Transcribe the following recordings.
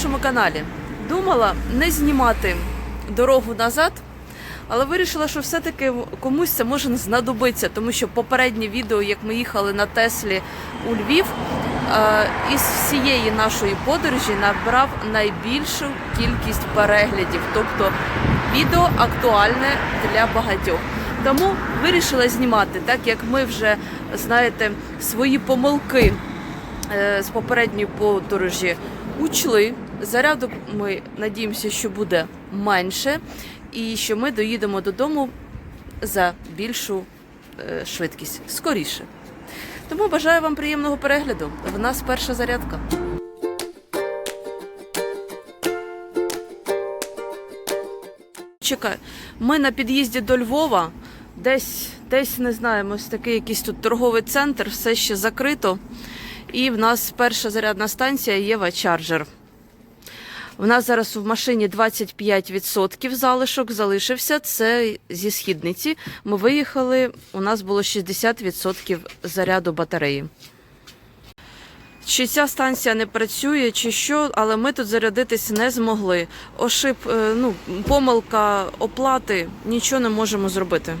Нашому каналі. Думала не знімати дорогу назад, але вирішила, що все-таки комусь це може знадобитися, тому що попереднє відео, як ми їхали на Теслі у Львів, е, із всієї нашої подорожі набрав найбільшу кількість переглядів. Тобто відео актуальне для багатьох. Тому вирішила знімати, так як ми вже знаєте свої помилки е, з попередньої подорожі учли. Зарядок ми надіємося, що буде менше, і що ми доїдемо додому за більшу е, швидкість скоріше. Тому бажаю вам приємного перегляду. В нас перша зарядка. Чекай, ми на під'їзді до Львова, десь, десь не знаємо, ось такий якийсь тут торговий центр, все ще закрито. І в нас перша зарядна станція Єва Чарджер. У нас зараз в машині 25% залишок залишився. Це зі східниці. Ми виїхали, у нас було 60% заряду батареї. Чи ця станція не працює, чи що, але ми тут зарядитись не змогли. Ошиб, е, ну, помилка оплати, нічого не можемо зробити.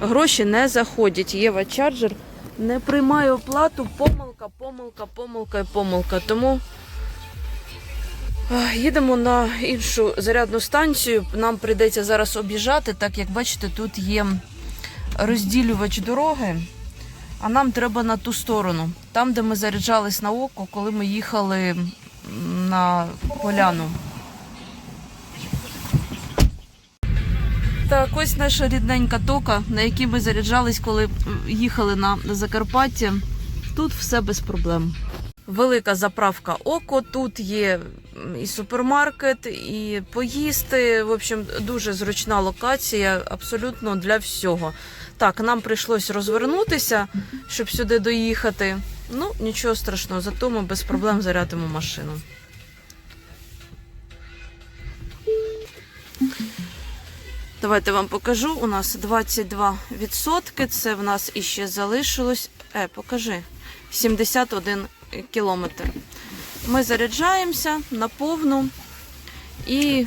Гроші не заходять. Єва Чарджер не приймає оплату. Помилка, помилка, помилка і помилка. Тому їдемо на іншу зарядну станцію. Нам прийдеться зараз об'їжджати, так як бачите, тут є розділювач дороги. А нам треба на ту сторону, там, де ми заряджались на око, коли ми їхали на поляну. Так, ось наша рідненька тока, на якій ми заряджались, коли їхали на Закарпаття. Тут все без проблем. Велика заправка око. Тут є і супермаркет, і поїсти. В общем, дуже зручна локація, абсолютно для всього. Так, нам прийшлось розвернутися, щоб сюди доїхати. Ну, нічого страшного, зато ми без проблем зарядимо машину. Давайте вам покажу. У нас 22%. Це в нас іще залишилось. Е, покажи. 71 кілометр. Ми заряджаємося на повну і,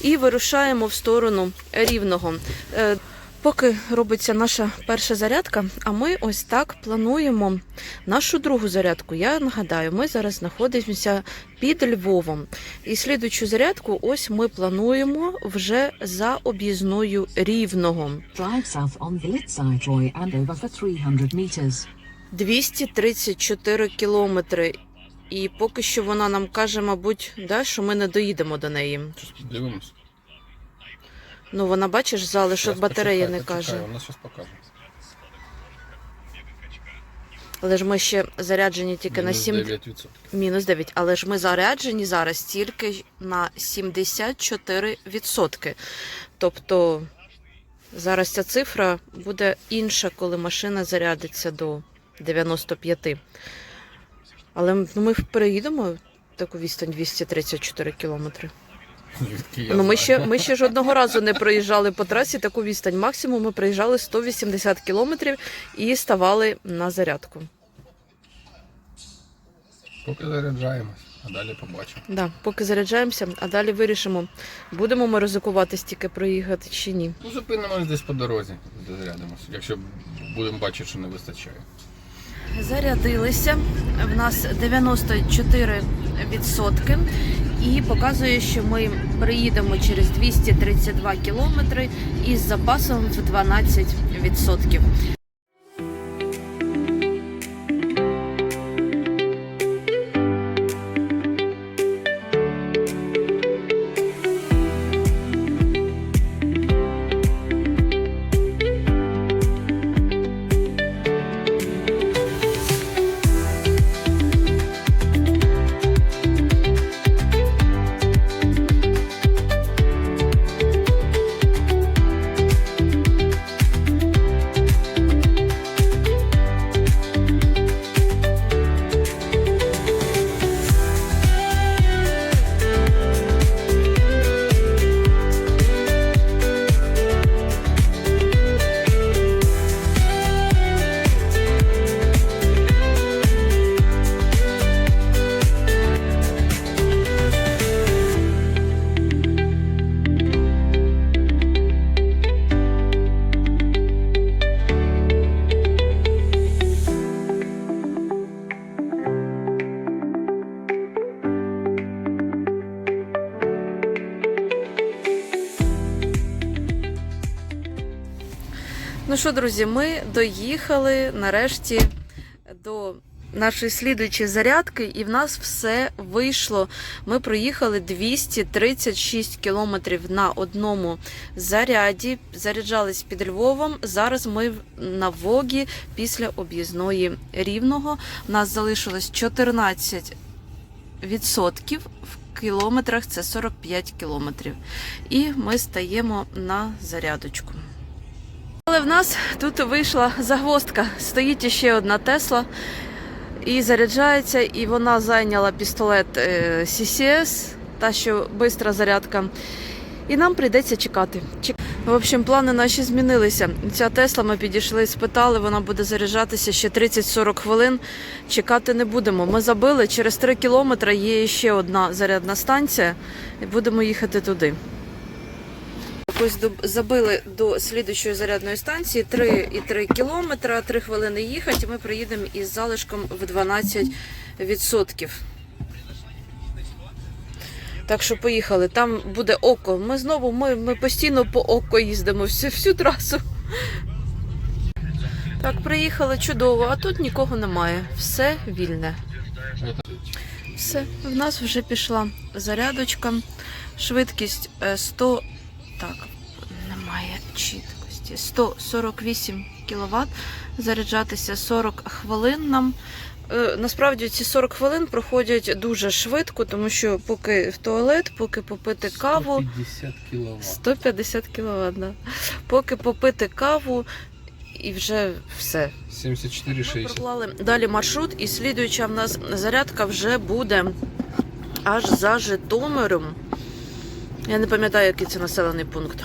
і вирушаємо в сторону рівного. Е, Поки робиться наша перша зарядка, а ми ось так плануємо нашу другу зарядку. Я нагадаю, ми зараз знаходимося під Львовом. І слідуючу зарядку, ось ми плануємо вже за об'їзною рівного. Drive south on Blitzside Roy and over for 300 meters. 234 кілометри. І поки що вона нам каже, мабуть, да, що ми не доїдемо до неї. Щось подивимось. Ну, вона, бачиш, залишок батареї не каже. Вона щось покаже. Але ж ми ще заряджені тільки на Мінус 7... 9%. Мінус 9. Але ж ми заряджені зараз тільки на 74%. Тобто зараз ця цифра буде інша, коли машина зарядиться до 95. Але ну, ми переїдемо таку відстань 234 кілометри. Ну, ми ще, ми ще жодного разу не проїжджали по трасі таку відстань. Максимум ми проїжджали 180 кілометрів і ставали на зарядку. Поки заряджаємось, а далі побачимо. Да, поки заряджаємося, а далі вирішимо, будемо ми ризикувати стільки проїхати чи ні. Ну, зупинимось десь по дорозі, зарядимось, якщо будемо бачити, що не вистачає. Зарядилися. В нас 94% і показує, що ми приїдемо через 232 кілометри із запасом в 12%. Що, друзі, ми доїхали нарешті до нашої слідуючої зарядки, і в нас все вийшло. Ми проїхали 236 кілометрів на одному заряді. Заряджались під Львовом. Зараз ми на Вогі після об'їзної рівного. У нас залишилось 14 відсотків. В кілометрах це 45 кілометрів. І ми стаємо на зарядочку. Але в нас тут вийшла загвоздка. Стоїть ще одна Тесла і заряджається, і вона зайняла пістолет е, CCS, та що швидка зарядка. І нам прийдеться чекати. Чек- В общем, плани наші змінилися. Ця Тесла ми підійшли, спитали, вона буде заряджатися ще 30-40 хвилин. Чекати не будемо. Ми забили, через 3 кілометри є ще одна зарядна станція, і будемо їхати туди. Ось забили до слідучої зарядної станції 3,3 кілометра, 3 хвилини їхати, і ми приїдемо із залишком в 12%. Так що поїхали. Там буде око. Ми знову ми, ми постійно по око їздимо всю, всю трасу. Так, приїхали чудово, а тут нікого немає. Все вільне. Все, в нас вже пішла зарядочка. Швидкість е, 100. Так, немає чіткості. 148 кВт. Заряджатися 40 хвилин нам. Е, Насправді ці 40 хвилин проходять дуже швидко, тому що поки в туалет, поки попити каву. 50 кіловат. 150 кВт, да. Поки попити каву і вже все. 74,60. Ми проклали далі маршрут, і слідуюча в нас зарядка вже буде аж за Житомиром. Я не пам'ятаю, який це населений пункт.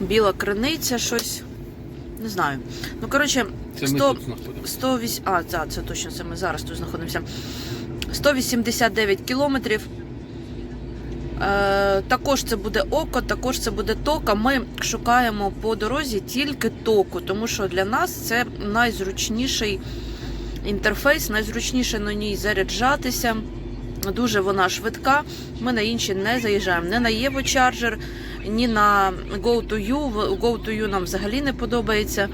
Біла криниця, щось. Не знаю. Ну, коротше, 100, тут 108, а, це, це точно, це ми зараз тут знаходимося. 189 кілометрів. Е, також це буде око, також це буде тока. Ми шукаємо по дорозі тільки току, тому що для нас це найзручніший інтерфейс, найзручніше на ній заряджатися. Дуже вона швидка. Ми на інші не заїжджаємо. Не на Єво Charger, ні на Go2U. В- Go2U нам взагалі не подобається.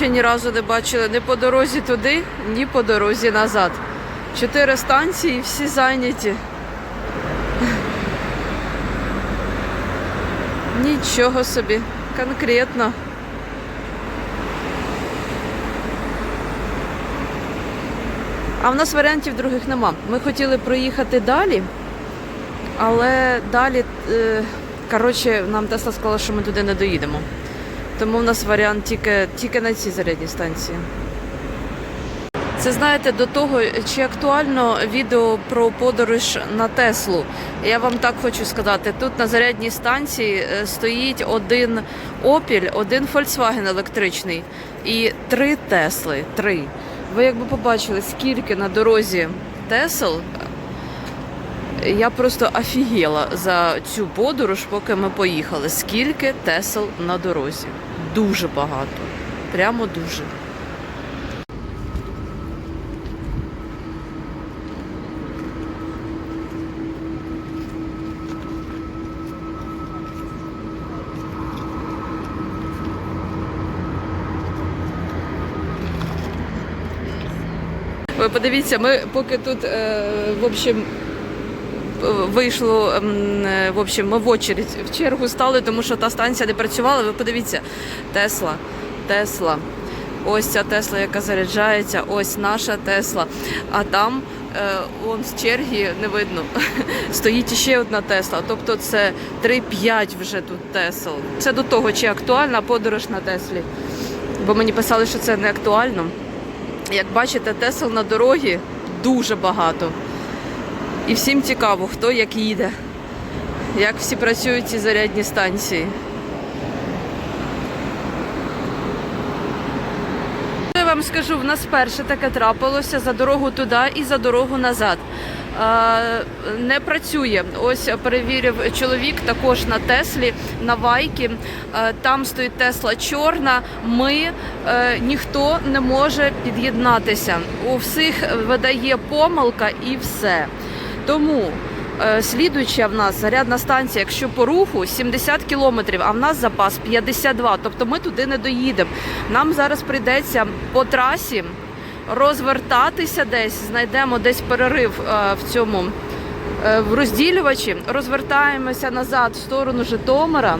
Ще ні разу не бачили ні по дорозі туди, ні по дорозі назад. Чотири станції, всі зайняті. Нічого собі, конкретно. А в нас варіантів других нема. Ми хотіли проїхати далі, але далі, е, коротше, нам Тесла сказала, що ми туди не доїдемо. Тому в нас варіант тільки, тільки на цій зарядній станції. Це знаєте до того, чи актуально відео про подорож на Теслу. Я вам так хочу сказати: тут на зарядній станції е, стоїть один Opel, один Volkswagen електричний і три Тесли. Три. Ви якби побачили, скільки на дорозі Тесл. Я просто офігела за цю подорож, поки ми поїхали. Скільки Тесл на дорозі? Дуже багато. Прямо дуже. Ви подивіться, ми поки тут, е, в общем, вийшло, ем, е, в общем, ми в очередь в чергу стали, тому що та станція не працювала. Ви подивіться, Тесла, Тесла. Ось ця Тесла, яка заряджається, ось наша Тесла. А там е, вон з черги не видно. Стоїть ще одна Тесла. Тобто це 3-5 вже тут Тесл. Це до того, чи актуальна подорож на Теслі. Бо мені писали, що це не актуально. Як бачите, Тесл на дорогі дуже багато. І всім цікаво, хто як їде, як всі працюють ці зарядні станції. Я вам скажу, в нас перше таке трапилося за дорогу туди і за дорогу назад. Не працює. Ось перевірив чоловік також на Теслі, на Вайкі. Там стоїть Тесла чорна. Ми е, ніхто не може під'єднатися. У всіх видає помилка і все. Тому е, слідуюча в нас зарядна станція, якщо по руху 70 кілометрів, а в нас запас 52, тобто ми туди не доїдемо. Нам зараз прийдеться по трасі розвертатися десь, знайдемо десь перерив е, в цьому е, в розділювачі, розвертаємося назад в сторону Житомира.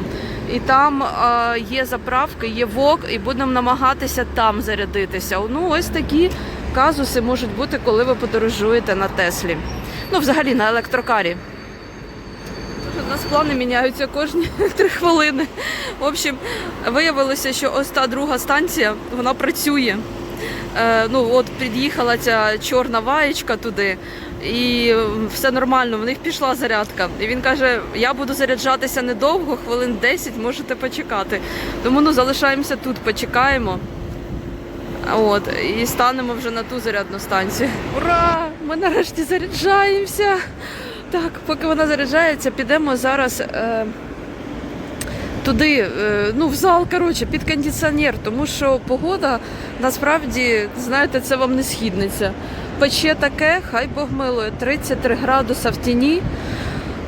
І там е, є заправки, є ВОК, і будемо намагатися там зарядитися. Ну, ось такі казуси можуть бути, коли ви подорожуєте на Теслі. Ну, взагалі на електрокарі. У нас плани міняються кожні три хвилини. В общем, виявилося, що ось та друга станція вона працює. Е, ну, от під'їхала ця чорна ваєчка туди, і все нормально, в них пішла зарядка. І він каже: я буду заряджатися недовго, хвилин 10 можете почекати. Тому ну, залишаємося тут, почекаємо. От, і станемо вже на ту зарядну станцію. Ура! Ми нарешті заряджаємося. Так, поки вона заряджається, підемо зараз е, туди, е, ну, в зал, коротше, під кондиціонер, тому що погода насправді, знаєте, це вам не східниця. Пече таке, хай Бог милує, 33 градуса в тіні.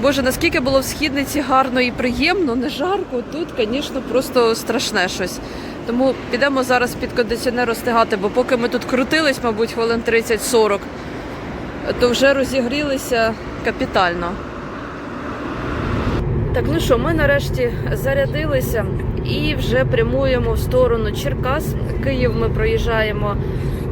Боже, наскільки було в східниці гарно і приємно, не жарко. Тут, звісно, просто страшне щось. Тому підемо зараз під кондиціонер розтягати, бо поки ми тут крутились, мабуть, хвилин 30-40, то вже розігрілися капітально. Так, ну що, ми нарешті зарядилися і вже прямуємо в сторону Черкас. Київ ми проїжджаємо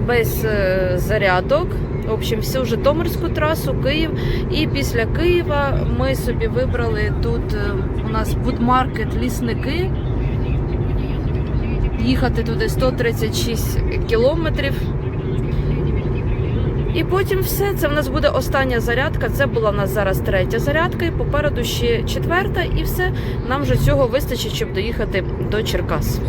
без е, зарядок. В общем, всю Житомирську трасу, Київ. І після Києва ми собі вибрали тут е, у нас будмаркет лісники. Їхати туди 136 кілометрів. І потім все. Це в нас буде остання зарядка. Це була в нас зараз третя зарядка, і попереду ще четверта, і все. Нам вже цього вистачить, щоб доїхати до Черкас.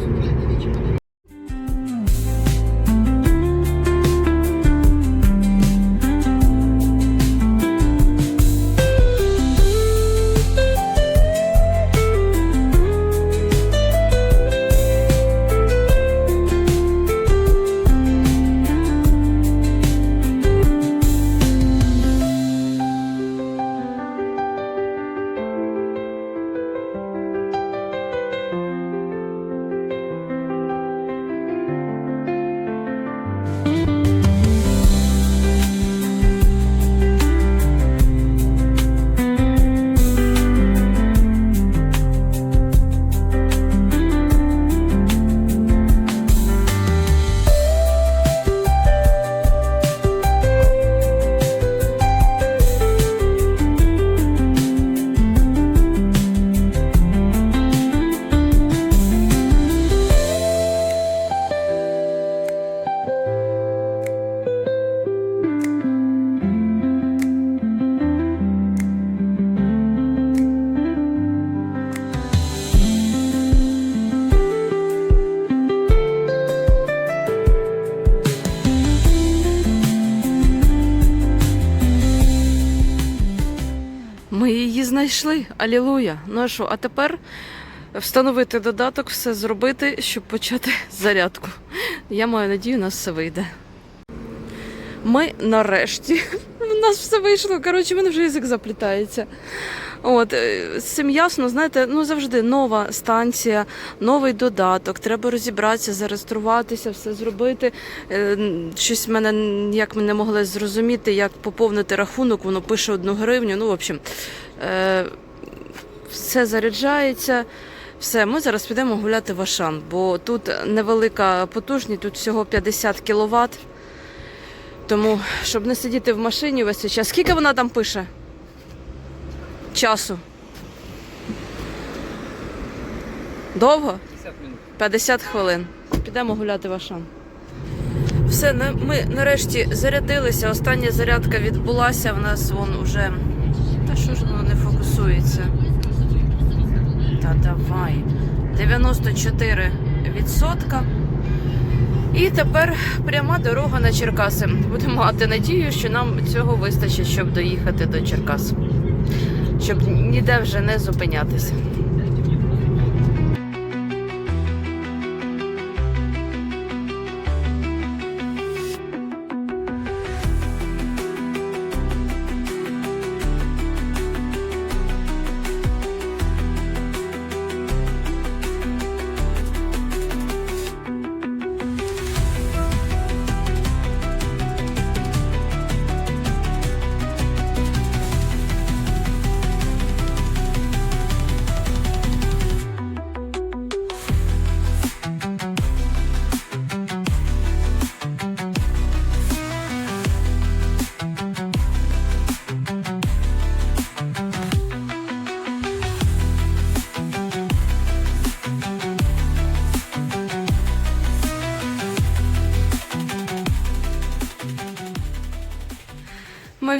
Знайшли. Алілуя. Ну а що, а тепер встановити додаток, все зробити, щоб почати зарядку. Я маю надію, у нас все вийде. Ми нарешті. Нас все вийшло. Коротше, в мене вже язик заплітається. От, е, з цим ясно, знаєте, ну завжди нова станція, новий додаток. Треба розібратися, зареєструватися, все зробити. Е, Щось в мене ніяк ми не могли зрозуміти, як поповнити рахунок, воно пише одну гривню. Ну, в общем, е, все заряджається, Все, ми зараз підемо гуляти в Ашан, бо тут невелика потужність, тут всього 50 кВт. Тому, щоб не сидіти в машині весь цей час. Скільки вона там пише? Часу? Довго? 50 хвилин. Підемо гуляти в Ашан. Все, ми нарешті зарядилися. Остання зарядка відбулася. В нас вон уже. Та що ж воно не фокусується? Та давай. 94%. І тепер пряма дорога на Черкаси. Будемо мати надію, що нам цього вистачить, щоб доїхати до Черкас. Щоб ніде вже не зупинятися.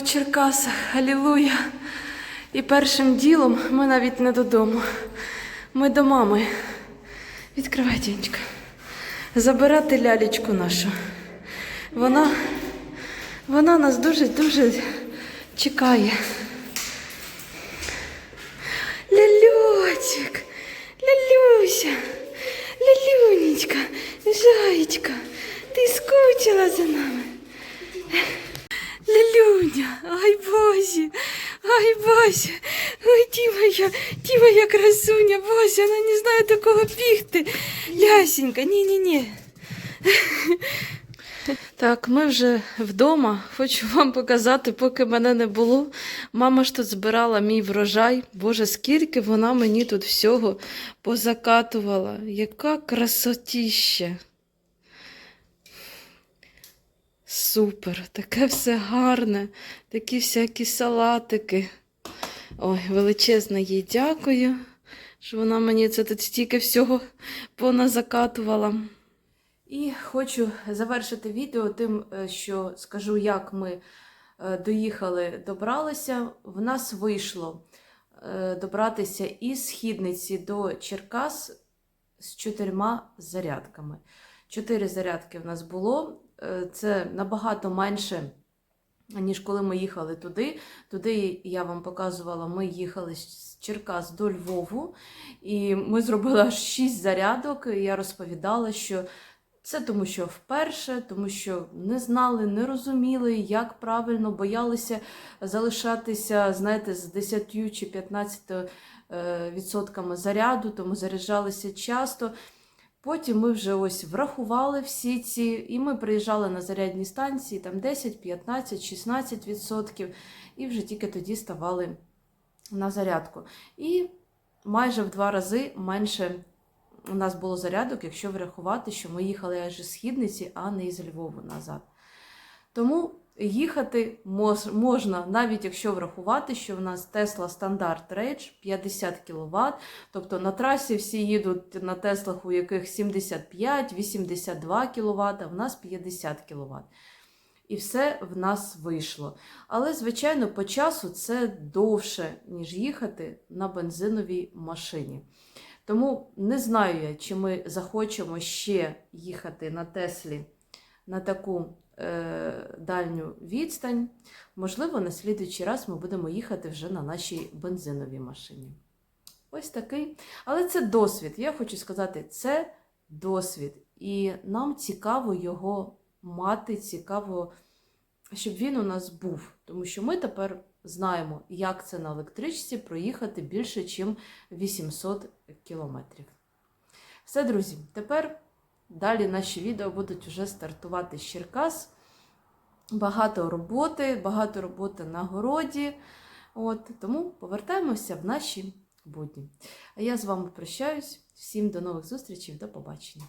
В Черкасах, алілуя. І першим ділом ми навіть не додому. Ми до мами. Відкривай, дінечка. Забирати лялечку нашу. Вона, вона нас дуже-дуже чекає. Ай ой ті моя, ті моя красуня, боже, вона не знає до кого бігти. Лясенька, ні-ні-ні. Так, ми вже вдома. Хочу вам показати, поки мене не було. Мама ж тут збирала мій врожай. Боже, скільки вона мені тут всього позакатувала. Яка красотіща. Супер, таке все гарне, такі всякі салатики. Ой, величезне їй дякую, що вона мені це тут стільки всього поназакатувала. І хочу завершити відео тим, е, що скажу, як ми е, доїхали, добралися. В нас вийшло е, добратися із східниці до Черкас з чотирма зарядками. Чотири зарядки в нас було. Це набагато менше, ніж коли ми їхали туди. Туди я вам показувала, ми їхали з Черкас до Львову, і ми зробили аж шість зарядок. І я розповідала, що це тому, що вперше, тому що не знали, не розуміли, як правильно боялися залишатися, знаєте, з 10 чи 15 е, відсотками заряду, тому заряджалися часто. Потім ми вже ось врахували всі ці, і ми приїжджали на зарядні станції, там 10, 15, 16 відсотків, і вже тільки тоді ставали на зарядку. І майже в два рази менше у нас було зарядок, якщо врахувати, що ми їхали аж із східниці, а не із Львову назад. Тому їхати мож- можна, навіть якщо врахувати, що в нас Tesla Standard Range 50 кВт, тобто на трасі всі їдуть на Теслах, у яких 75-82 кВт, а в нас 50 кВт. І все в нас вийшло. Але, звичайно, по часу це довше, ніж їхати на бензиновій машині. Тому не знаю я, чи ми захочемо ще їхати на Теслі на таку дальню відстань. Можливо, на слідуючий раз ми будемо їхати вже на нашій бензиновій машині. Ось такий. Але це досвід. Я хочу сказати, це досвід. І нам цікаво його мати, цікаво, щоб він у нас був. Тому що ми тепер знаємо, як це на електричці проїхати більше, ніж 800 кілометрів. Все, друзі, тепер далі наші відео будуть вже стартувати з Черкас. Багато роботи, багато роботи на городі. От, тому повертаємося в наші будні. А я з вами прощаюсь. Всім до нових зустрічей, до побачення.